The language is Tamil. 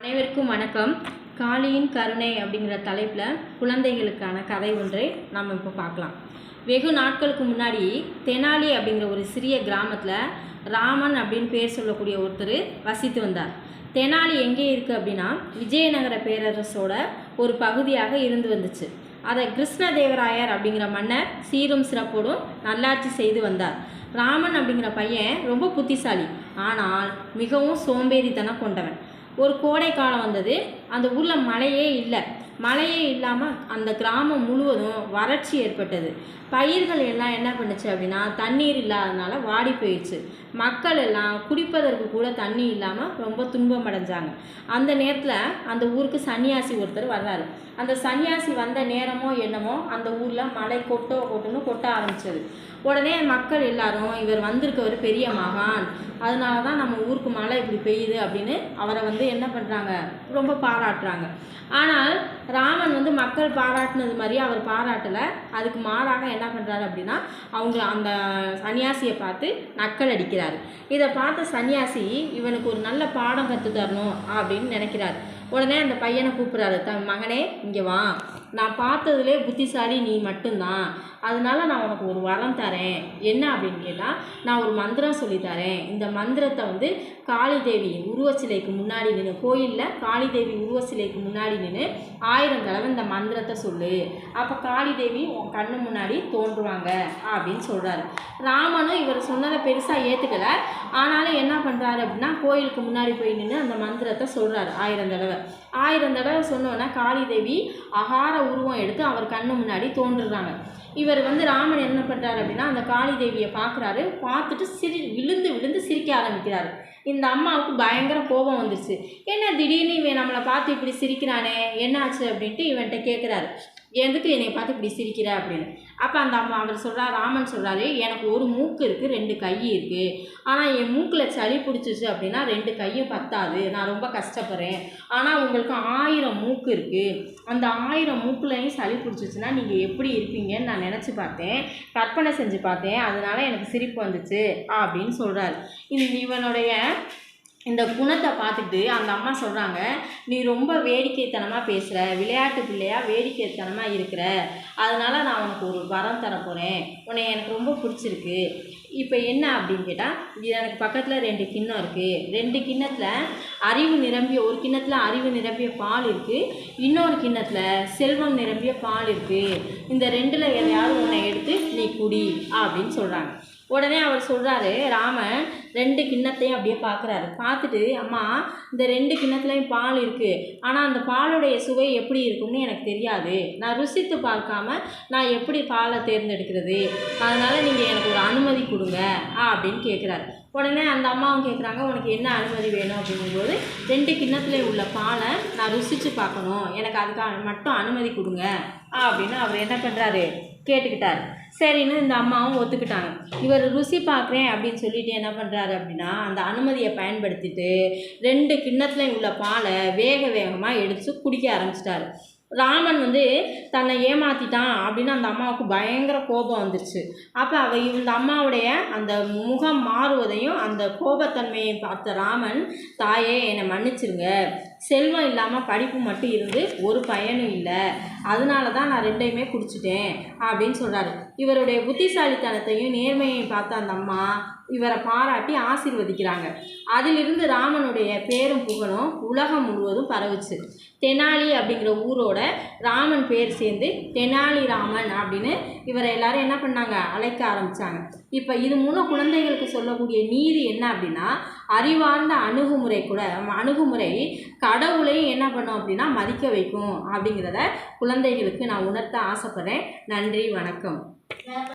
அனைவருக்கும் வணக்கம். காளியின் கருணை அப்படிங்கிற தலைப்பில் குழந்தைகளுக்கான கதை ஒன்றை நம்ம இப்போ பார்க்கலாம். வெகு நாட்களுக்கு முன்னாடி தெனாலி அப்படிங்கிற ஒரு சிறிய கிராமத்தில் ராமன் அப்படின்னு பேர் சொல்லக்கூடிய ஒருத்தர் வசித்து வந்தார். தெனாலி எங்கே இருக்குது அப்படின்னா விஜயநகர பேரரசோட ஒரு பகுதியாக இருந்து வந்துச்சு. அதை கிருஷ்ணதேவராயர் அப்படிங்கிற மன்னர் சீரும் சிறப்போடும் நல்லாட்சி செய்து வந்தார். ராமன் அப்படிங்கிற பையன் ரொம்ப புத்திசாலி. ஆனால் மிகவும் சோம்பேறித்தனம் கொண்டவன். ஒரு கோடை காலம் வந்தது. அந்த ஊரில் மழையே இல்லை. மழையே இல்லாமல் அந்த கிராமம் முழுவதும் வறட்சி ஏற்பட்டது. பயிர்கள் எல்லாம் என்ன பண்ணுச்சு அப்படின்னா தண்ணீர் இல்லாதனால வாடி போயிடுச்சு. மக்கள் எல்லாம் குடிப்பதற்கு கூட தண்ணி இல்லாமல் ரொம்ப துன்பம் அடைஞ்சாங்க. அந்த நேரத்தில் அந்த ஊருக்கு சன்னியாசி ஒருத்தர் வர்றாரு. அந்த சன்னியாசி வந்த நேரமோ என்னமோ அந்த ஊரில் மழை கொட்டோ கொட்டுன்னு கொட்ட ஆரம்பிச்சது. உடனே மக்கள் எல்லாரும் இவர் வந்திருக்கவர் பெரிய மகான். அதனால தான் நம்ம ஊருக்கு மழை இப்படி பெய்யுது அப்படின்னு அவரை வந்து என்ன பண்ணுறாங்க ரொம்ப பாராட்டுறாங்க. ஆனால் ராமன் வந்து மக்கள் பாராட்டினது மாதிரியே அவர் பாராட்டலை. அதுக்கு மாறாக என்ன பண்ணுறாரு அப்படின்னா அவங்க அந்த சன்னியாசியை பார்த்து நக்கல் அடிக்கிறார். இதை பார்த்த சன்னியாசி இவனுக்கு ஒரு நல்ல பாடம் கற்று தரணும் அப்படின்னு நினைக்கிறாரு. உடனே அந்த பையனை கூப்பிட்றாரு தன் மகனே இங்கே வா. நான் பார்த்ததுலே புத்திசாலி நீ மட்டும்தான். அதனால நான் உனக்கு ஒரு வரம் தரேன். என்ன அப்படின்னு கேட்டால் நான் ஒரு மந்திரம் சொல்லித்தரேன் இந்த மந்திரத்தை வந்து காளி தேவி உருவச்சிலைக்கு முன்னாடி நின்று கோயிலில் காளி தேவி உருவச்சிலைக்கு முன்னாடி நின்று ஆயிரம் தடவை இந்த மந்திரத்தை சொல்லு. அப்போ காளி தேவி உன் கண்ணு முன்னாடி தோன்றுவாங்க அப்படின்னு சொல்கிறாரு ராமனும் இவர் சொன்னதை பெருசாக ஏற்றுக்கலை ஆனாலும் என்ன பண்ணுறாரு அப்படின்னா கோயிலுக்கு முன்னாடி போய் நின்று அந்த மந்திரத்தை சொல்கிறாரு ஆயிரம் தடவை. ஆயிரம் தடவை சொன்னோன்னா காளிதேவி அகார உருவம் எடுத்து அவர் கண்ணு முன்னாடி தோன்றுறாங்க. இவர் வந்து ராமன் என்ன பண்ணுறாரு அப்படின்னா அந்த காளிதேவியை பார்க்குறாரு. பார்த்துட்டு சிரி விழுந்து விழுந்து சிரிக்க ஆரம்பிக்கிறாரு. இந்த அம்மாவுக்கு பயங்கர கோபம் வந்துருச்சு. என்ன திடீர்னு இவன் நம்மளை பார்த்து இப்படி சிரிக்கிறானே என்னாச்சு அப்படின்ட்டு இவன்கிட்ட கேட்குறாரு எதுக்கு என்னை பார்த்து இப்படி சிரிக்கிற அப்படின்னு. அப்போ அந்த அம்மா அவர் சொல்கிறார் ராமன் சொல்கிறாரு எனக்கு ஒரு மூக்கு இருக்குது ரெண்டு கை இருக்குது ஆனால் என் மூக்கில் சளி பிடிச்சிச்சு அப்படின்னா ரெண்டு கையும் பத்தாது. நான் ரொம்ப கஷ்டப்படுறேன். ஆனால் உங்களுக்கு ஆயிரம் மூக்கு இருக்குது அந்த ஆயிரம் மூக்குலையும் சளி பிடிச்சிச்சுன்னா நீங்கள் எப்படி இருப்பீங்கன்னு நான் நினச்சி பார்த்தேன். கற்பனை செஞ்சு பார்த்தேன். அதனால எனக்கு சிரிப்பு வந்துச்சு அப்படின்னு சொல்கிறாரு இது இவனுடைய இந்த குணத்தை பார்த்துட்டு அந்த அம்மா சொல்கிறாங்க நீ ரொம்ப வேடிக்கைத்தனமாக பேசுகிற விளையாட்டு பிள்ளையாக வேடிக்கைத்தனமாக இருக்கிற. அதனால் நான் உனக்கு ஒரு வரம் தர போகிறேன் உன்னை எனக்கு ரொம்ப பிடிச்சிருக்கு. இப்போ என்ன? அப்படின்னு கேட்டால் இது எனக்கு பக்கத்தில் ரெண்டு கிண்ணம் இருக்குது ரெண்டு கிண்ணத்தில் அறிவு நிரம்பிய ஒரு கிண்ணத்தில் அறிவு நிரம்பிய பால் இருக்குது இன்னொரு கிண்ணத்தில் செல்வம் நிரம்பிய பால் இருக்குது இந்த ரெண்டில் எதையாவது உன்னை எடுத்து நீ குடி அப்படின்னு சொல்கிறாங்க உடனே அவர் சொல்கிறாரு ராமன் ரெண்டு கிண்ணத்தையும் அப்படியே பார்க்குறாரு பார்த்துட்டு அம்மா இந்த ரெண்டு கிண்ணத்துலையும் பால் இருக்குது ஆனால் அந்த பாலுடைய சுவை எப்படி இருக்கும்னு எனக்கு தெரியாது. நான் ருசித்து பார்க்காம நான் எப்படி பாலை தேர்ந்தெடுக்கிறது? அதனால் நீங்கள் எனக்கு ஒரு கொடுங்க. ஆ அப்படின்னு கேட்குறாரு உடனே அந்த அம்மாவும் கேட்குறாங்க உனக்கு என்ன அனுமதி வேணும்? அப்படிங்கும்போது ரெண்டு கிண்ணத்துல உள்ள பாலை நான் ருசித்து பார்க்கணும். எனக்கு அதுக்காக மட்டும் அனுமதி கொடுங்க. ஆ அப்படின்னு அவர் என்ன பண்ணுறாரு கேட்டுக்கிட்டார். சரின்னு இந்த அம்மாவும் ஒத்துக்கிட்டாங்க. இவர் ருசி பார்க்குறேன் அப்படின்னு சொல்லிட்டு என்ன பண்ணுறாரு அப்படின்னா அந்த அனுமதியை பயன்படுத்திட்டு ரெண்டு கிண்ணத்துலையும் உள்ள பாலை வேக வேகமாக எடுத்து குடிக்க ஆரம்பிச்சிட்டாரு. ராமன் வந்து தன்னை ஏமாற்றிட்டான் அப்படின்னு அந்த அம்மாவுக்கு பயங்கர கோபம் வந்துருச்சு. அப்போ அவ இந்த அம்மாவுடைய அந்த முகம் மாறுவதையும் அந்த கோபத்தன்மையை பார்த்த ராமன் தாயே என்னை மன்னிச்சிருங்க. செல்வம் இல்லாமல் படிப்பு மட்டும் இருந்து ஒரு பயனும் இல்லை. அதனால தான் நான் ரெண்டையுமே குடிச்சிட்டேன் அப்படின்னு சொல்கிறாரு இவருடைய புத்திசாலித்தனத்தையும் நேர்மையையும் பார்த்த அந்த அம்மா இவரை பாராட்டி ஆசீர்வதிக்கிறாங்க. அதிலிருந்து ராமனுடைய பேரும் புகழும் உலகம் முழுவதும் பரவுச்சு. தெனாலி அப்படிங்கிற ஊரோட ராமன் பேர் சேர்ந்து தெனாலி ராமன் அப்படின்னு இவரை எல்லாரும் என்ன பண்ணாங்க? அழைக்க ஆரம்பித்தாங்க இப்போ இது மூலம் குழந்தைகளுக்கு சொல்லக்கூடிய நீதி என்ன அப்படின்னா அறிவார்ந்த அணுகுமுறை கூட அணுகுமுறை கடவுளையும் என்ன பண்ணும் அப்படின்னா மதிக்க வைக்கும் அப்படிங்கிறத குழந்தைகளுக்கு நான் உணர்த்த ஆசைப்பட்றேன். நன்றி வணக்கம்.